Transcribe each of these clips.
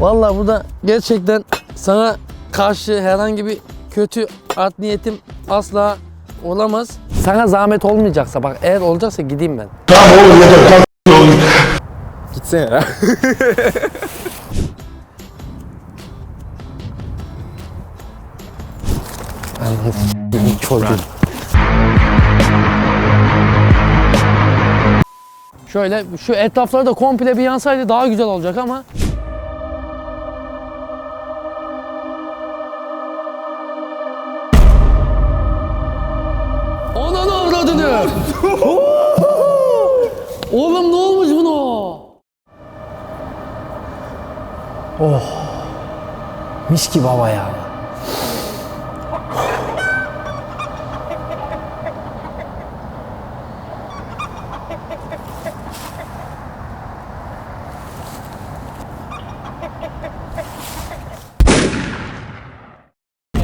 Vallahi burada gerçekten sana karşı herhangi bir kötü art niyetim asla olamaz. Sana zahmet olmayacaksa bak eğer olacaksa gideyim ben. Gitsene ya. Anasını çocuğum. Şöyle şu etrafları da komple bir yansaydı daha güzel olacak ama Ananı avradını! Oğlum ne olmuş buna? Oh. Mis gibi hava ya.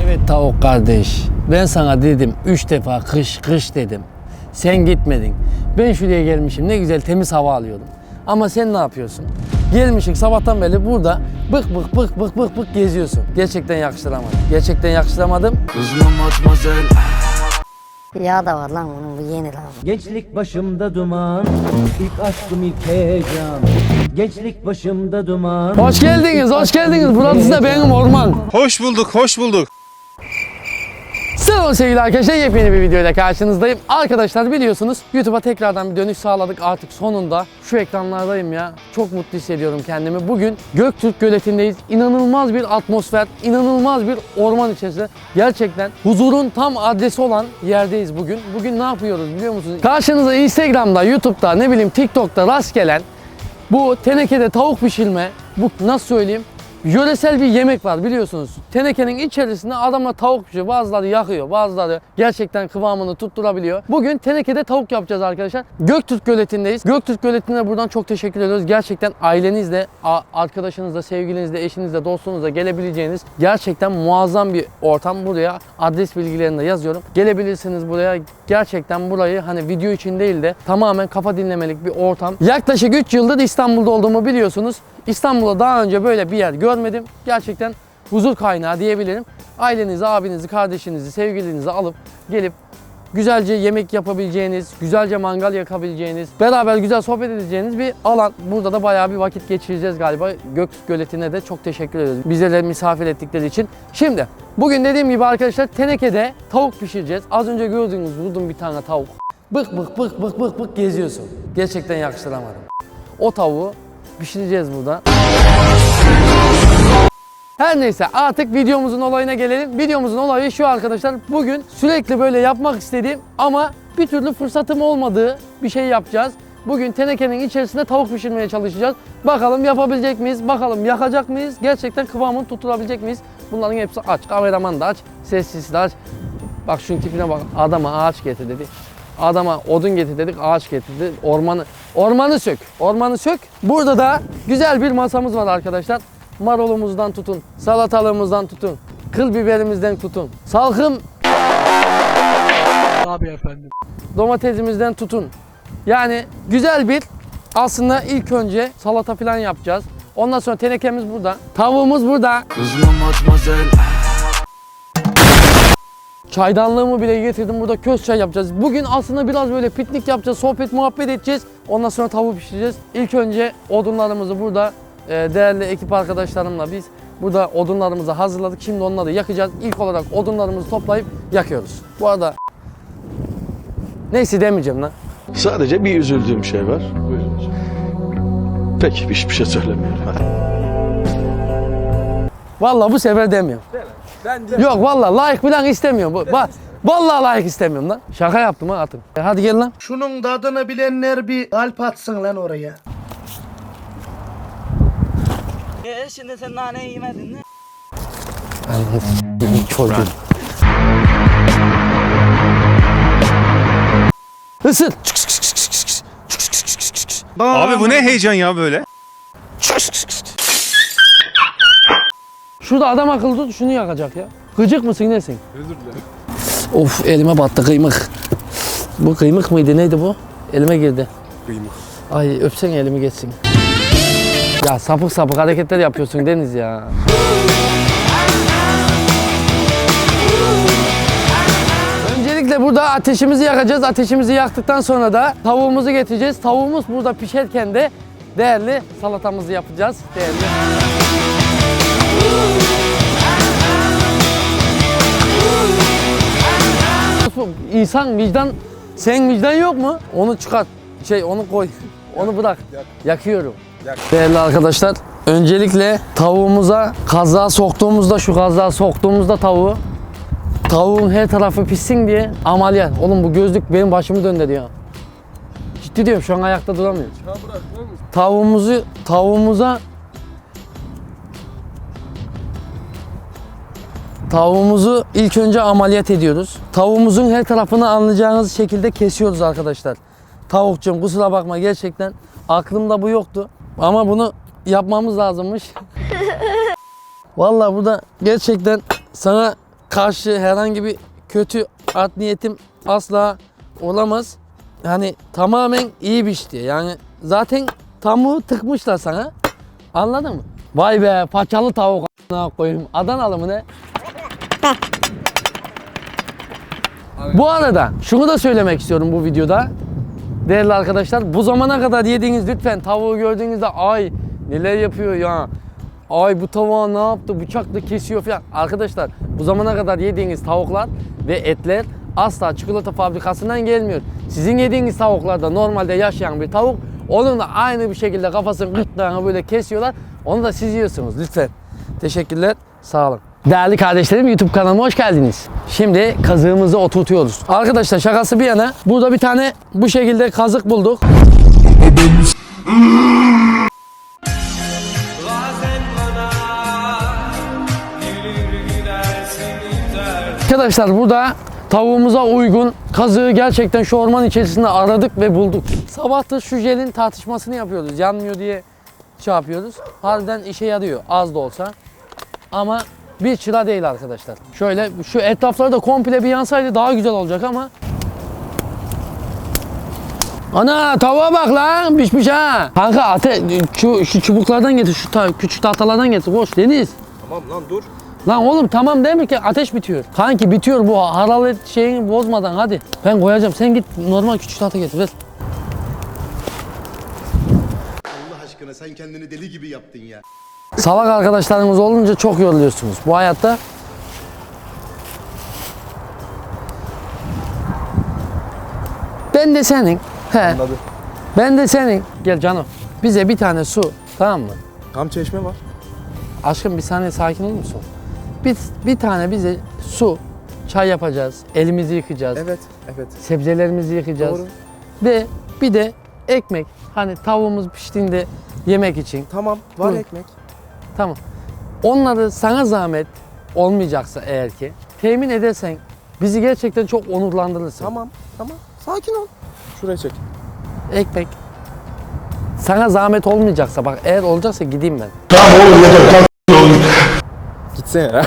Evet tavuk kardeş. Ben sana dedim üç defa kış kış dedim. Sen gitmedin. Ben şuraya gelmişim ne güzel temiz hava alıyordum. Ama sen ne yapıyorsun? Gelmişsin sabahtan beri burada bık bık bık bık bık bık geziyorsun. Gerçekten yakıştıramadım. Gerçekten yakıştıramadım. Yağ da var lan bunun bu yeni lan. Gençlik başımda duman, ilk aşkım ilk heyecan. Gençlik başımda duman. Hoş geldiniz, hoş geldiniz. Burası da benim orman. Hoş bulduk, hoş bulduk. Selam sevgili arkadaşlar yepyeni bir videoyla karşınızdayım. Arkadaşlar biliyorsunuz YouTube'a tekrardan bir dönüş sağladık artık sonunda. Şu ekranlardayım ya. Çok mutlu hissediyorum kendimi. Bugün Göktürk Göleti'ndeyiz. İnanılmaz bir atmosfer, inanılmaz bir orman içerisinde. Gerçekten huzurun tam adresi olan yerdeyiz bugün. Bugün ne yapıyoruz biliyor musunuz? Karşınıza Instagram'da, YouTube'da, ne bileyim TikTok'ta rast gelen bu tenekede tavuk pişirme, bu nasıl söyleyeyim? Yöresel bir yemek var biliyorsunuz. Tenekenin içerisinde adamlar tavuk pişiriyor. Bazıları yakıyor, bazıları gerçekten kıvamını tutturabiliyor. Bugün tenekede tavuk yapacağız arkadaşlar. Göktürk Göleti'ndeyiz. Göktürk Göleti'ne buradan çok teşekkür ediyoruz. Gerçekten ailenizle, arkadaşınızla, sevgilinizle, eşinizle, dostunuzla gelebileceğiniz gerçekten muazzam bir ortam. Buraya adres bilgilerini de yazıyorum. Gelebilirsiniz buraya. Gerçekten burayı hani video için değil de tamamen kafa dinlemelik bir ortam. Yaklaşık 3 yıldır İstanbul'da olduğumu biliyorsunuz. İstanbul'da daha önce böyle bir yer görmedim. Gerçekten huzur kaynağı diyebilirim. Ailenizi, abinizi, kardeşinizi, sevgilinizi alıp gelip güzelce yemek yapabileceğiniz, güzelce mangal yakabileceğiniz, beraber güzel sohbet edeceğiniz bir alan. Burada da bayağı bir vakit geçireceğiz galiba. Göktürk Göleti'ne de çok teşekkür ederiz. Bizleri misafir ettikleri için. Şimdi bugün dediğim gibi arkadaşlar tenekede tavuk pişireceğiz. Az önce gördüğünüz vurdum bir tane tavuk. Bık bık bık bık bık bık geziyorsun. Gerçekten yakıştıramadım. O tavuğu pişireceğiz burada. Her neyse artık videomuzun olayına gelelim. Videomuzun olayı şu arkadaşlar. Bugün sürekli böyle yapmak istediğim ama bir türlü fırsatım olmadığı bir şey yapacağız. Bugün tenekenin içerisinde tavuk pişirmeye çalışacağız. Bakalım yapabilecek miyiz? Bakalım yakacak mıyız? Gerçekten kıvamını tutturabilecek miyiz? Bunların hepsi aç. Kameraman da aç. Sessiz de aç. Bak şunun tipine bak. Adama ağaç getir dedi. Adama odun getir dedik, ağaç getirdi. Ormanı ormanı sök. Ormanı sök. Burada da güzel bir masamız var arkadaşlar. Marulumuzdan tutun, salatalığımızdan tutun, kıl biberimizden tutun, salkım Abi efendim. domatesimizden tutun. Yani güzel bir aslında ilk önce salata falan yapacağız. Ondan sonra tenekemiz burada. Tavuğumuz burada. Çaydanlığımı bile getirdim. Burada köz çay yapacağız. Bugün aslında biraz böyle piknik yapacağız. Sohbet muhabbet edeceğiz. Ondan sonra tavuğu pişireceğiz. İlk önce odunlarımızı burada e, değerli ekip arkadaşlarımla biz burada odunlarımızı hazırladık. Şimdi onları yakacağız. İlk olarak odunlarımızı toplayıp yakıyoruz. Bu arada neyse demeyeceğim lan. Sadece bir üzüldüğüm şey var. Peki hiçbir şey söylemiyorum. Hadi. Vallahi bu sefer demiyorum. Bence. Yok vallahi like falan istemiyorum. Bu- Bak vallahi like istemiyorum lan. Şaka yaptım ha atın. E, hadi gel lan. Şunun tadını bilenler bir kalp atsın lan oraya. E şimdi sen naneyi yemedin mi? Çocuğum. Isır. Abi bu ne heyecan ya böyle? Şurada adam akıllı tut şunu yakacak ya. Gıcık mısın nesin? Özür dilerim. Of elime battı kıymık. Bu kıymık mıydı neydi bu? Elime girdi. Kıymık. Ay öpsen elimi geçsin. Ya sapık sapık hareketler yapıyorsun Deniz ya. Öncelikle burada ateşimizi yakacağız. Ateşimizi yaktıktan sonra da tavuğumuzu getireceğiz. Tavuğumuz burada pişerken de değerli salatamızı yapacağız. Değerli. İnsan vicdan, sen vicdan yok mu? Onu çıkart. Şey onu koy. Onu bırak. Yakıyorum. Değerli arkadaşlar, öncelikle tavuğumuza kazığa soktuğumuzda şu kazığa soktuğumuzda tavuğu tavuğun her tarafı pişsin diye ameliyat. Oğlum bu gözlük benim başımı döndürüyor. Ciddi diyorum şu an ayakta duramıyorum. Tavuğumuzu tavuğumuza Tavuğumuzu ilk önce ameliyat ediyoruz. Tavuğumuzun her tarafını anlayacağınız şekilde kesiyoruz arkadaşlar. Tavukçum kusura bakma gerçekten aklımda bu yoktu. Ama bunu yapmamız lazımmış. Vallahi burada gerçekten sana karşı herhangi bir kötü art niyetim asla olamaz. Yani tamamen iyi bir iş diye. Yani zaten tavuğu tıkmışlar sana. Anladın mı? Vay be paçalı tavuk a**ına koyayım. Adanalı mı ne? Bu arada şunu da söylemek istiyorum bu videoda. Değerli arkadaşlar bu zamana kadar yediğiniz lütfen tavuğu gördüğünüzde ay neler yapıyor ya. Ay bu tavuğa ne yaptı bıçakla kesiyor falan. Arkadaşlar bu zamana kadar yediğiniz tavuklar ve etler asla çikolata fabrikasından gelmiyor. Sizin yediğiniz tavuklarda normalde yaşayan bir tavuk onun da aynı bir şekilde kafasını gırtlağına böyle kesiyorlar. Onu da siz yiyorsunuz lütfen. Teşekkürler. Sağ olun. Değerli kardeşlerim YouTube kanalıma hoş geldiniz. Şimdi kazığımızı oturtuyoruz. Arkadaşlar şakası bir yana burada bir tane bu şekilde kazık bulduk. Arkadaşlar burada tavuğumuza uygun kazığı gerçekten şu orman içerisinde aradık ve bulduk. Sabah da şu jelin tartışmasını yapıyoruz. Yanmıyor diye şey yapıyoruz. Harbiden işe yarıyor az da olsa. Ama bir çıra değil arkadaşlar. Şöyle şu etrafları da komple bir yansaydı daha güzel olacak ama Ana tavuğa bak lan pişmiş ha. Kanka ate şu, şu çubuklardan getir şu ta, küçük tahtalardan getir koş Deniz. Tamam lan dur. Lan oğlum tamam değil mi ki ateş bitiyor. Kanki bitiyor bu hararet şeyini bozmadan hadi. Ben koyacağım sen git normal küçük tahta getir ver. Allah aşkına sen kendini deli gibi yaptın ya. Salak arkadaşlarınız olunca çok yoruluyorsunuz. Bu hayatta Ben de senin. He. Anladım. Ben de senin. Gel canım. Bize bir tane su. Tamam mı? Tam çeşme var. Aşkım bir saniye sakin olur musun? Bir, bir tane bize su, çay yapacağız, elimizi yıkayacağız, Evet, evet. sebzelerimizi yıkayacağız. Doğru. Ve bir de ekmek. Hani tavuğumuz piştiğinde yemek için. Tamam, var Hı. ekmek. Tamam. Onları sana zahmet olmayacaksa eğer ki temin edersen bizi gerçekten çok onurlandırırsın. Tamam, tamam. Sakin ol. Şuraya çek. Ekmek. Sana zahmet olmayacaksa bak eğer olacaksa gideyim ben. Gitsene ya.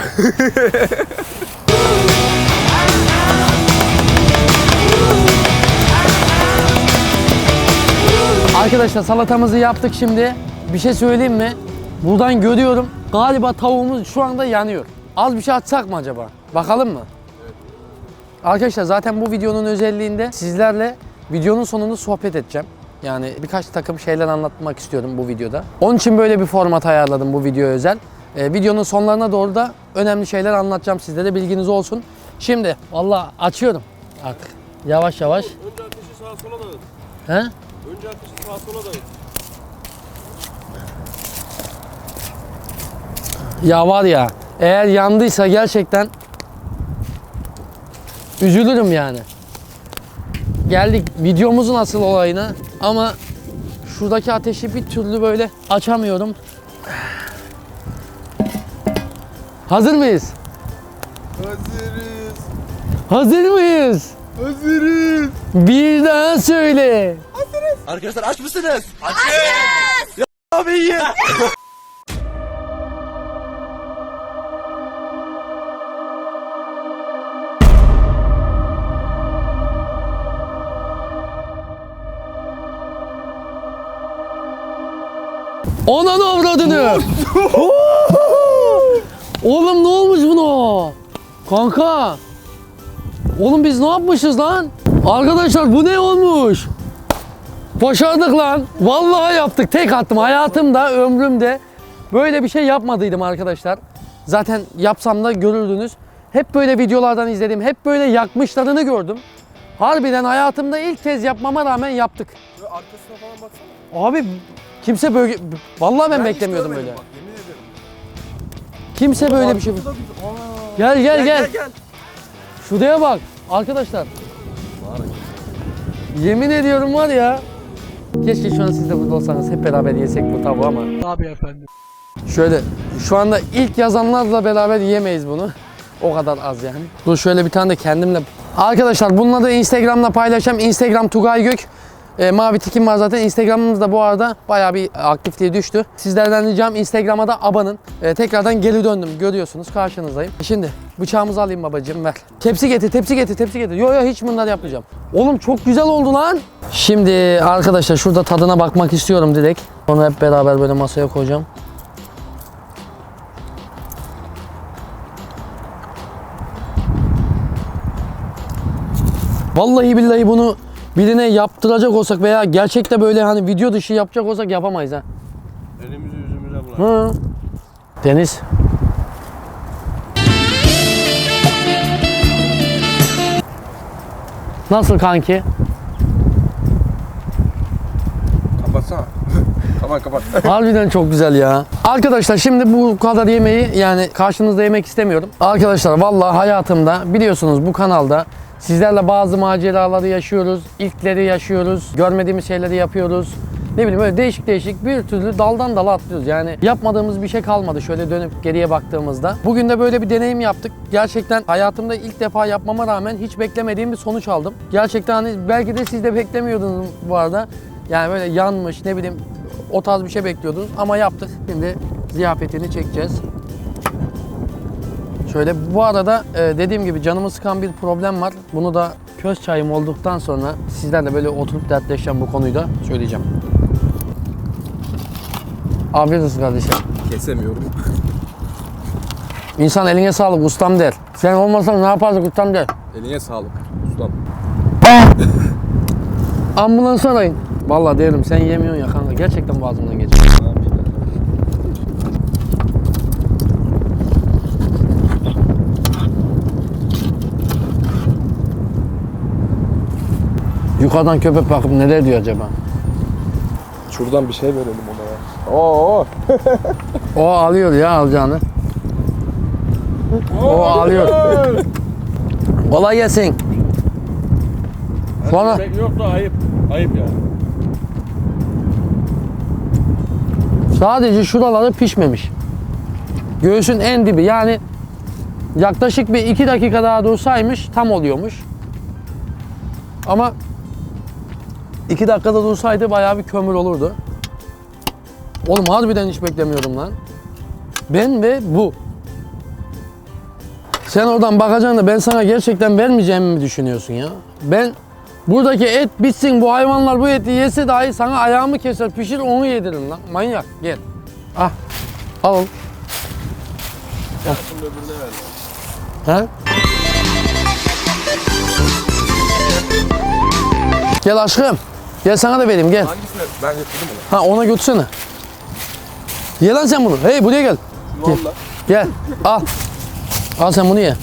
Arkadaşlar salatamızı yaptık şimdi. Bir şey söyleyeyim mi? Buradan görüyorum. Galiba tavuğumuz şu anda yanıyor. Az bir şey atsak mı acaba? Bakalım mı? Arkadaşlar zaten bu videonun özelliğinde sizlerle videonun sonunda sohbet edeceğim. Yani birkaç takım şeyler anlatmak istiyorum bu videoda. Onun için böyle bir format ayarladım bu video özel. Ee, videonun sonlarına doğru da önemli şeyler anlatacağım sizlere bilginiz olsun. Şimdi vallahi açıyorum artık. Yavaş yavaş. Önce ateşi sağa sola dağıt. He? Önce ateşi sağa sola dağıt. Ya var ya eğer yandıysa gerçekten üzülürüm yani. Geldik videomuzun asıl olayına ama şuradaki ateşi bir türlü böyle açamıyorum. Hazır mıyız? Hazırız. Hazır mıyız? Hazırız. Bir daha söyle. Arkadaşlar aç mısınız? Açız! Ya abi Ananı avradını. Oğlum ne olmuş buna? Kanka. Oğlum biz ne yapmışız lan? Arkadaşlar bu ne olmuş? Başardık lan. Vallahi yaptık. Tek attım. Hayatımda, ömrümde böyle bir şey yapmadıydım arkadaşlar. Zaten yapsam da görürdünüz. Hep böyle videolardan izledim. Hep böyle yakmışlarını gördüm. Harbiden hayatımda ilk kez yapmama rağmen yaptık. Arkasına falan baksana. Abi kimse böyle... Vallahi ben, hiç beklemiyordum görmedim böyle. Bak, yemin ederim. Kimse böyle bir şey... Arkası da güzel. Aa. Gel gel gel. Gel gel. Şuraya bak arkadaşlar. Yemin ediyorum var ya. Keşke şu an siz de burada olsanız hep beraber yesek bu tavuğu ama. Tabii efendim. Şöyle şu anda ilk yazanlarla beraber yiyemeyiz bunu. O kadar az yani. Dur şöyle bir tane de kendimle. Arkadaşlar bununla da Instagram'da paylaşacağım. Instagram Tugay Gök. E, mavi tikim var zaten. Instagram'ımız da bu arada bayağı bir aktifliğe düştü. Sizlerden ricam Instagram'a da abanın. E, tekrardan geri döndüm. Görüyorsunuz karşınızdayım. Şimdi bıçağımızı alayım babacığım ver. Tepsi getir, tepsi getir, tepsi getir. Yo yo hiç bunlar yapmayacağım. Oğlum çok güzel oldu lan. Şimdi arkadaşlar şurada tadına bakmak istiyorum direkt. Onu hep beraber böyle masaya koyacağım. Vallahi billahi bunu birine yaptıracak olsak veya gerçekte böyle hani video dışı yapacak olsak yapamayız ha. Elimizi yüzümüze bulan. Hı. Deniz. Nasıl kanki? Kapatsana. Kapat kapat. Harbiden çok güzel ya. Arkadaşlar şimdi bu kadar yemeği yani karşınızda yemek istemiyorum. Arkadaşlar vallahi hayatımda biliyorsunuz bu kanalda sizlerle bazı maceraları yaşıyoruz. ilkleri yaşıyoruz. Görmediğimiz şeyleri yapıyoruz. Ne bileyim böyle değişik değişik bir türlü daldan dala atlıyoruz. Yani yapmadığımız bir şey kalmadı şöyle dönüp geriye baktığımızda. Bugün de böyle bir deneyim yaptık. Gerçekten hayatımda ilk defa yapmama rağmen hiç beklemediğim bir sonuç aldım. Gerçekten hani belki de siz de beklemiyordunuz bu arada. Yani böyle yanmış ne bileyim o tarz bir şey bekliyordunuz ama yaptık. Şimdi ziyafetini çekeceğiz. Şöyle bu arada e, dediğim gibi canımı sıkan bir problem var. Bunu da köz çayım olduktan sonra sizlerle böyle oturup dertleşeceğim bu konuyu da söyleyeceğim. Afiyet olsun kardeşim. Kesemiyorum. İnsan eline sağlık ustam der. Sen olmasan ne yapardık ustam der. Eline sağlık. Ustam. Ambulans arayın. Vallahi derim sen yemiyorsun ya kanka. Gerçekten boğazımdan geçiyor. Yukarıdan köpek bakıp neler diyor acaba? Şuradan bir şey verelim ona ya. Oo. O alıyor ya alacağını. O alıyor. Kolay gelsin. Sonra Yok da ayıp. Ayıp ya. Sadece şuraları pişmemiş. Göğsün en dibi yani yaklaşık bir iki dakika daha dursaymış tam oluyormuş. Ama iki dakikada dursaydı bayağı bir kömür olurdu. Oğlum harbiden hiç beklemiyordum lan. Ben ve bu. Sen oradan bakacaksın da ben sana gerçekten vermeyeceğimi mi düşünüyorsun ya? Ben buradaki et bitsin bu hayvanlar bu eti yese dahi sana ayağımı keser pişir onu yediririm lan. Manyak gel. Ah al. al. Ha? Gel aşkım. Gel sana da vereyim gel. Hangisini? Ben getirdim onu. Ha ona götürsene. Ye lan sen bunu. Hey buraya gel. Valla. Gel. Al. Al sen bunu ye.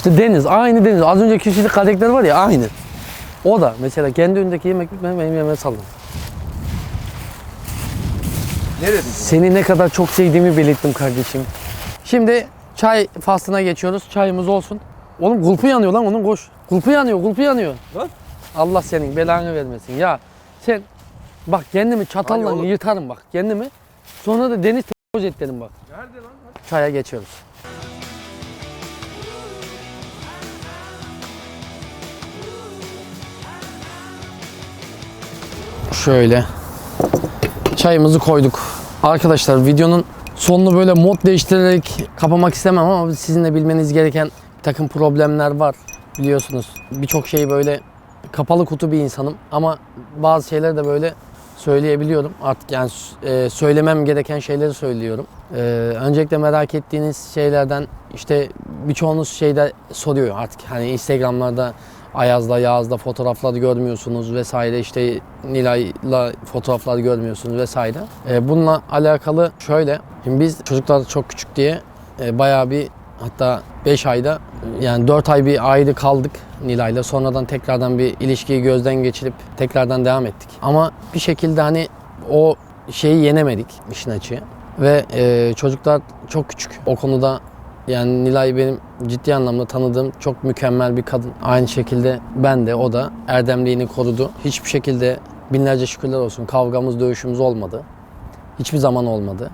İşte deniz. Aynı deniz. Az önce kişilik karakter var ya aynı. O da mesela kendi önündeki yemek bitmeden benim yemeğe saldım. Ne dedin? Seni ne kadar çok sevdiğimi belirttim kardeşim. Şimdi çay faslına geçiyoruz. Çayımız olsun. Oğlum kulpu yanıyor lan onun koş. Kulpu yanıyor, kulpu yanıyor. Lan. Allah senin belanı vermesin. Ya sen bak kendimi çatalla oğlum? yırtarım bak kendimi. Sonra da deniz et dedim bak. Nerede lan? Çaya geçiyoruz. Şöyle. Çayımızı koyduk. Arkadaşlar videonun sonunu böyle mod değiştirerek kapamak istemem ama sizin de bilmeniz gereken bir takım problemler var. Biliyorsunuz birçok şey böyle kapalı kutu bir insanım ama bazı şeyleri de böyle söyleyebiliyorum. Artık yani e, söylemem gereken şeyleri söylüyorum. E, öncelikle merak ettiğiniz şeylerden işte birçoğunuz şeyde soruyor artık hani Instagram'larda Ayaz'la Yağız'la fotoğraflar görmüyorsunuz vesaire işte Nilay'la fotoğraflar görmüyorsunuz vesaire. E, bununla alakalı şöyle şimdi biz çocuklar çok küçük diye e, bayağı bir hatta 5 ayda yani 4 ay bir ayrı kaldık Nilay'la. Sonradan tekrardan bir ilişkiyi gözden geçirip tekrardan devam ettik. Ama bir şekilde hani o şeyi yenemedik işin açığı. Ve e, çocuklar çok küçük. O konuda yani Nilay benim ciddi anlamda tanıdığım çok mükemmel bir kadın. Aynı şekilde ben de o da erdemliğini korudu. Hiçbir şekilde binlerce şükürler olsun kavgamız dövüşümüz olmadı. Hiçbir zaman olmadı.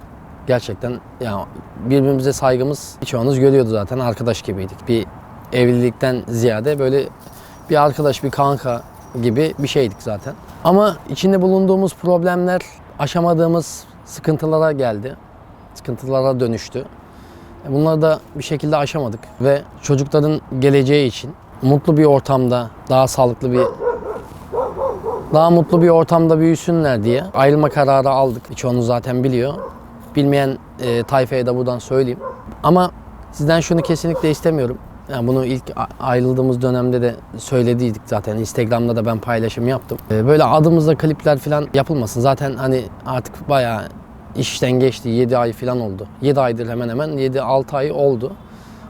Gerçekten yani birbirimize saygımız birçoğunuz görüyordu zaten arkadaş gibiydik. Bir evlilikten ziyade böyle bir arkadaş, bir kanka gibi bir şeydik zaten. Ama içinde bulunduğumuz problemler aşamadığımız sıkıntılara geldi. Sıkıntılara dönüştü. Bunları da bir şekilde aşamadık ve çocukların geleceği için mutlu bir ortamda, daha sağlıklı bir daha mutlu bir ortamda büyüsünler diye ayrılma kararı aldık. Birçoğunuz zaten biliyor. Bilmeyen e, tayfaya da buradan söyleyeyim. Ama sizden şunu kesinlikle istemiyorum. Yani bunu ilk ayrıldığımız dönemde de söylediydik zaten. Instagram'da da ben paylaşım yaptım. E, böyle adımızda klipler falan yapılmasın. Zaten hani artık bayağı işten geçti. 7 ay falan oldu. 7 aydır hemen hemen 7-6 ay oldu.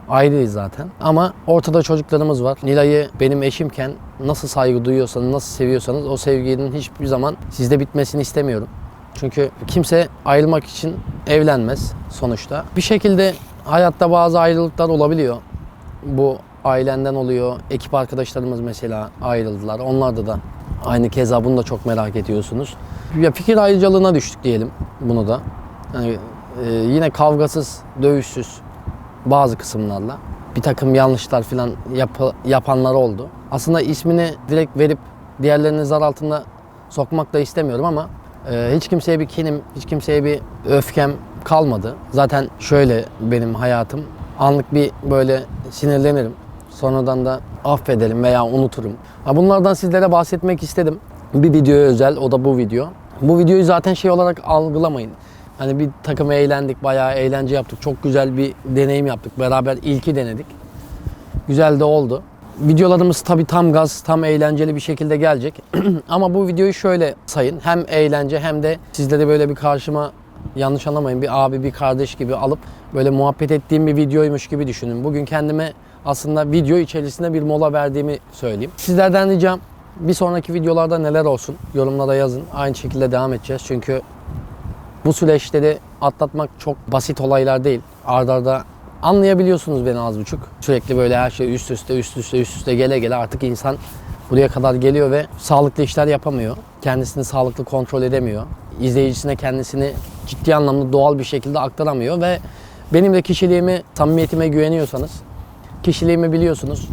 Ayrıyız zaten. Ama ortada çocuklarımız var. Nilay'ı benim eşimken nasıl saygı duyuyorsanız, nasıl seviyorsanız o sevginin hiçbir zaman sizde bitmesini istemiyorum. Çünkü kimse ayrılmak için evlenmez sonuçta. Bir şekilde hayatta bazı ayrılıklar olabiliyor. Bu ailenden oluyor. Ekip arkadaşlarımız mesela ayrıldılar. Onlarda da aynı keza bunu da çok merak ediyorsunuz. Ya fikir ayrıcalığına düştük diyelim bunu da. Yani, e, yine kavgasız, dövüşsüz bazı kısımlarla bir takım yanlışlar falan yap- yapanlar oldu. Aslında ismini direkt verip diğerlerini zar altında sokmak da istemiyorum ama e, hiç kimseye bir kinim, hiç kimseye bir öfkem kalmadı. Zaten şöyle benim hayatım. Anlık bir böyle sinirlenirim. Sonradan da affederim veya unuturum. Bunlardan sizlere bahsetmek istedim. Bir videoya özel, o da bu video. Bu videoyu zaten şey olarak algılamayın. Hani bir takım eğlendik, bayağı eğlence yaptık. Çok güzel bir deneyim yaptık. Beraber ilki denedik. Güzel de oldu. Videolarımız tabii tam gaz, tam eğlenceli bir şekilde gelecek. Ama bu videoyu şöyle sayın. Hem eğlence hem de sizleri böyle bir karşıma yanlış anlamayın bir abi bir kardeş gibi alıp böyle muhabbet ettiğim bir videoymuş gibi düşünün. Bugün kendime aslında video içerisinde bir mola verdiğimi söyleyeyim. Sizlerden ricam bir sonraki videolarda neler olsun yorumlara yazın. Aynı şekilde devam edeceğiz. Çünkü bu süreçleri atlatmak çok basit olaylar değil. Arda arda anlayabiliyorsunuz beni az buçuk. Sürekli böyle her şey üst üste üst üste üst üste gele gele artık insan buraya kadar geliyor ve sağlıklı işler yapamıyor. Kendisini sağlıklı kontrol edemiyor. İzleyicisine kendisini ciddi anlamda doğal bir şekilde aktaramıyor ve benim de kişiliğimi, samimiyetime güveniyorsanız, kişiliğimi biliyorsunuz.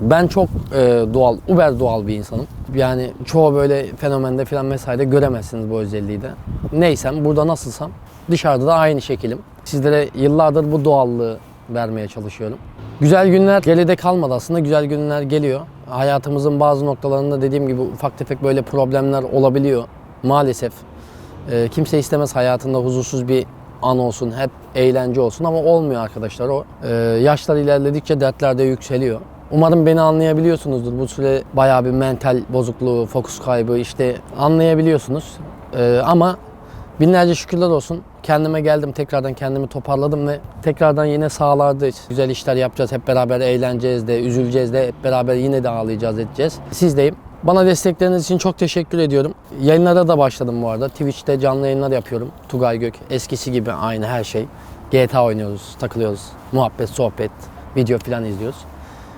Ben çok e, doğal, uber doğal bir insanım. Yani çoğu böyle fenomende falan vesaire göremezsiniz bu özelliği de. Neysem, burada nasılsam dışarıda da aynı şekilim. Sizlere yıllardır bu doğallığı vermeye çalışıyorum. Güzel günler geride kalmadı aslında. Güzel günler geliyor. Hayatımızın bazı noktalarında dediğim gibi ufak tefek böyle problemler olabiliyor. Maalesef. E, kimse istemez hayatında huzursuz bir an olsun, hep eğlence olsun ama olmuyor arkadaşlar o. E, yaşlar ilerledikçe dertler de yükseliyor. Umarım beni anlayabiliyorsunuzdur. Bu süre bayağı bir mental bozukluğu, fokus kaybı işte anlayabiliyorsunuz. E, ama binlerce şükürler olsun. Kendime geldim, tekrardan kendimi toparladım ve tekrardan yine sahalardayız. Güzel işler yapacağız, hep beraber eğleneceğiz de, üzüleceğiz de, hep beraber yine de ağlayacağız, edeceğiz. Sizdeyim. Bana destekleriniz için çok teşekkür ediyorum. Yayınlara da başladım bu arada. Twitch'te canlı yayınlar yapıyorum. Tugay Gök. Eskisi gibi aynı her şey. GTA oynuyoruz, takılıyoruz. Muhabbet, sohbet, video falan izliyoruz.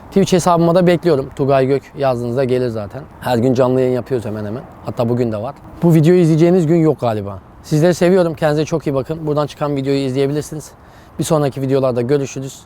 Twitch hesabıma da bekliyorum. Tugay Gök yazdığınızda gelir zaten. Her gün canlı yayın yapıyoruz hemen hemen. Hatta bugün de var. Bu videoyu izleyeceğiniz gün yok galiba. Sizleri seviyorum. Kendinize çok iyi bakın. Buradan çıkan videoyu izleyebilirsiniz. Bir sonraki videolarda görüşürüz.